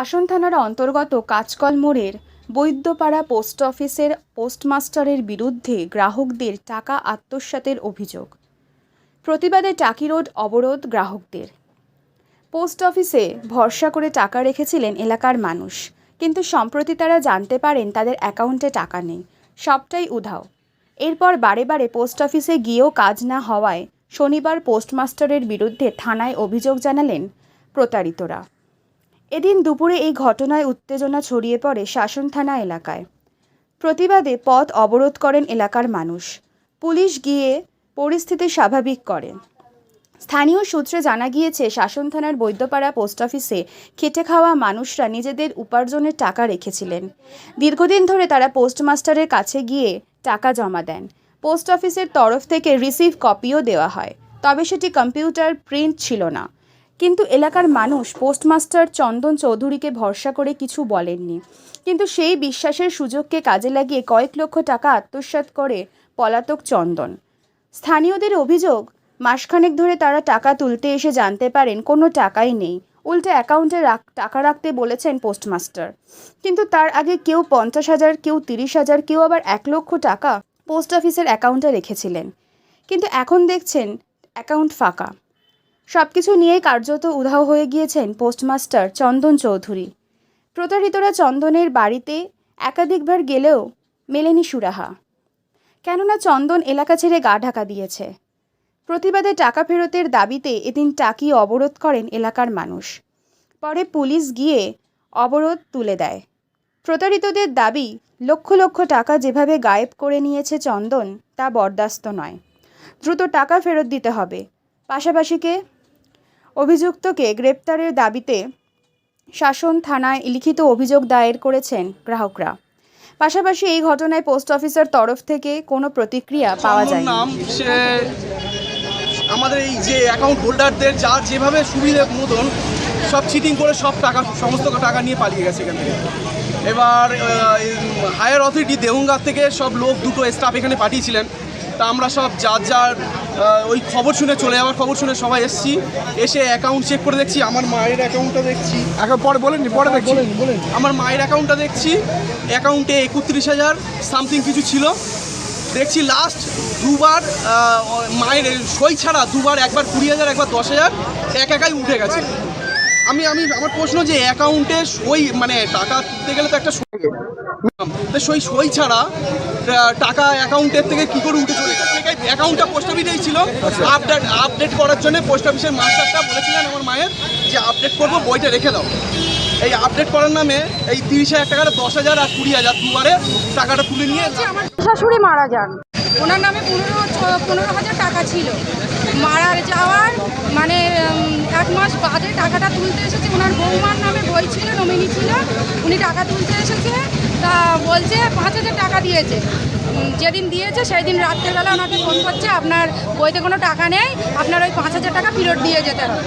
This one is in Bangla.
শাসন থানার অন্তর্গত কাচকল মোড়ের বৈদ্যপাড়া পোস্ট অফিসের পোস্টমাস্টারের বিরুদ্ধে গ্রাহকদের টাকা আত্মসাতের অভিযোগ। প্রতিবাদে টাকি রোড অবরোধ গ্রাহকদের। পোস্ট অফিসে ভরসা করে টাকা রেখেছিলেন এলাকার মানুষ, কিন্তু সম্প্রতি তারা জানতে পারেন তাদের অ্যাকাউন্টে টাকা নেই। সবটাই উধাও। এরপর বারে বারে পোস্ট অফিসে গিয়েও কাজ না হওয়ায় শনিবার পোস্টমাস্টারের বিরুদ্ধে থানায় অভিযোগ জানালেন প্রতারিতরা। এদিন দুপুরে এই ঘটনায় উত্তেজনা ছড়িয়ে পড়ে শাসন থানা এলাকায়। প্রতিবাদে পথ অবরোধ করেন এলাকার মানুষ। পুলিশ গিয়ে পরিস্থিতি স্বাভাবিক করে। স্থানীয় সূত্রে জানা গিয়েছে, শাসন থানার বৈদ্যপাড়া পোস্ট অফিসে খেটে খাওয়া মানুষরা নিজেদের উপার্জনের টাকা রেখেছিলেন। দীর্ঘদিন ধরে তারা পোস্টমাস্টারের কাছে গিয়ে টাকা জমা দেন। পোস্ট অফিসের তরফ থেকে রিসিভ কপিও দেওয়া হয়। তবে সেটি কম্পিউটার প্রিন্ট ছিল না। কিন্তু এলাকার মানুষ পোস্টমাস্টার চন্দন চৌধুরীকে ভরসা করে কিছু বলেননি। কিন্তু সেই বিশ্বাসের সুযোগকে কাজে লাগিয়ে কয়েক লক্ষ টাকা আত্মসাৎ করে পলাতক চন্দন। স্থানীয়দের অভিযোগ, মাসখানেক ধরে তারা টাকা তুলতে এসে জানতে পারেন কোনো টাকাই নেই। উল্টে অ্যাকাউন্টে টাকা রাখতে বলেছেন পোস্টমাস্টার। কিন্তু তার আগে কেউ পঞ্চাশ হাজার, কেউ তিরিশ হাজার, কেউ আবার এক লক্ষ টাকা পোস্ট অফিসের অ্যাকাউন্টে রেখেছিলেন। কিন্তু এখন দেখছেন অ্যাকাউন্ট ফাঁকা। সব কিছু নিয়েই কার্যত উধাও হয়ে গিয়েছেন পোস্টমাস্টার চন্দন চৌধুরী। প্রতারিতরা চন্দনের বাড়িতে একাধিকবার গেলেও মেলেনি সুরাহা। কেননা চন্দন এলাকা ছেড়ে গা ঢাকা দিয়েছে। প্রতিবাদে টাকা ফেরতের দাবিতে এদিন টাকি অবরোধ করেন এলাকার মানুষ। পরে পুলিশ গিয়ে অবরোধ তুলে দেয়। প্রতারিতদের দাবি, লক্ষ লক্ষ টাকা যেভাবে গায়েব করে নিয়েছে চন্দন, তা বরদাস্ত নয়। দ্রুত টাকা ফেরত দিতে হবে। পাশাপাশিকে অভিযুক্তকে গ্রেপ্তারের দাবিতে শাসন থানায় লিখিত অভিযোগ দায়ের করেছেন গ্রাহকরা। পাশাপাশি এই ঘটনায় পোস্ট অফিসের তরফ থেকে কোনো প্রতিক্রিয়া পাওয়া যায় নাম সে আমাদের এই যে অ্যাকাউন্ট হোল্ডারদের যা যেভাবে সুবিধে মতন সব চিটিং করে সব টাকা সমস্ত টাকা নিয়ে পালিয়ে গেছে এখান থেকে। এবার হায়ার অথরিটি দেহঙ্গার থেকে সব লোক দুটো স্টাফ এখানে পাঠিয়েছিলেন। তা আমরা সব যার যার ওই খবর শুনে চলে যাওয়ার খবর শুনে সবাই এসেছি। এসে অ্যাকাউন্ট চেক করে দেখছি আমার মায়ের অ্যাকাউন্টটা দেখছি। এখন পরে বলেন পরে দেখছি। আমার মায়ের অ্যাকাউন্টটা দেখছি অ্যাকাউন্টে একত্রিশ হাজার সামথিং কিছু ছিল। দেখছি লাস্ট দুবার মায়ের সই ছাড়া দুবার একবার কুড়ি হাজার একবার দশ হাজার এক একাই উঠে গেছে। আমি আমি আমার প্রশ্ন যে অ্যাকাউন্টে সই মানে টাকা তুলতে গেলে তো একটা সই সই ছাড়া টাকা অ্যাকাউন্টের থেকে কি করে উঠে চলে গেছে? অ্যাকাউন্টটা পোস্ট অফিসেই ছিল। আপডেট আপডেট করার জন্য পোস্ট অফিসের মাস্টারটা বলেছিলেন আমার মায়ের যে আপডেট করব বইটা রেখে দাও। এই আপডেট করার নামে এই তিরিশ হাজার টাকাটা দশ হাজার আর কুড়ি হাজার দুবারে টাকাটা তুলে নিয়ে শাশুড়ি মারা যান। ওনার নামে পনেরো পনেরো হাজার টাকা ছিল। মারা যাওয়ার মানে এক মাস বাদে টাকাটা তুলতে এসেছে। ওনার বৌমার নামে বই ছিল নমিনি ছিল। উনি টাকা তুলতে এসেছে। তা বলছে, পাঁচ হাজার টাকা দিয়েছে। যেদিন দিয়েছে সেই দিন রাত্রেবেলা ওনাকে ফোন করছে, আপনার বইতে কোনো টাকা নেই, আপনার ওই পাঁচ হাজার টাকা ফেরত দিয়ে যেতে হবে।